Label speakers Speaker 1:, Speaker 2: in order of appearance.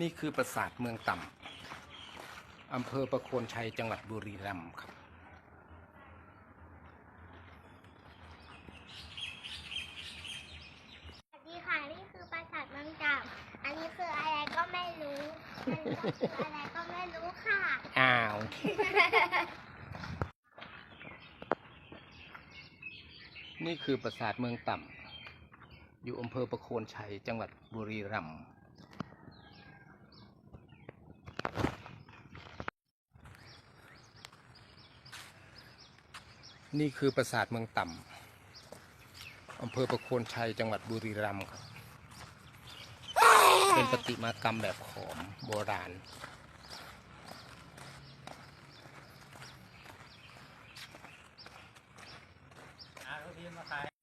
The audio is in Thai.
Speaker 1: นี่คือปราสาทเมืองต่ำอำเภอประโคนชัยจังหวัดบุรีรัมย์ครับ
Speaker 2: สวัสดีค่ะ นี่คือปราสาทเมืองจับอันนี้คืออะไรก็ไม่รู้อันนี้ก็คืออะไรก็ไม่รู้ค่ะ
Speaker 1: อ้าว นี่คือปราสาทเมืองต่ำอยู่อำเภอประโคนชัยจังหวัดบุรีรัมย์ นี่คือปราสาทเมืองต่ำอำเภอประโคนชัยจังหวัดบุรีรัมย์ครับ เป็นประติมากรรมแบบขอมโบราณ
Speaker 3: อ่าทุกทีมมาขาย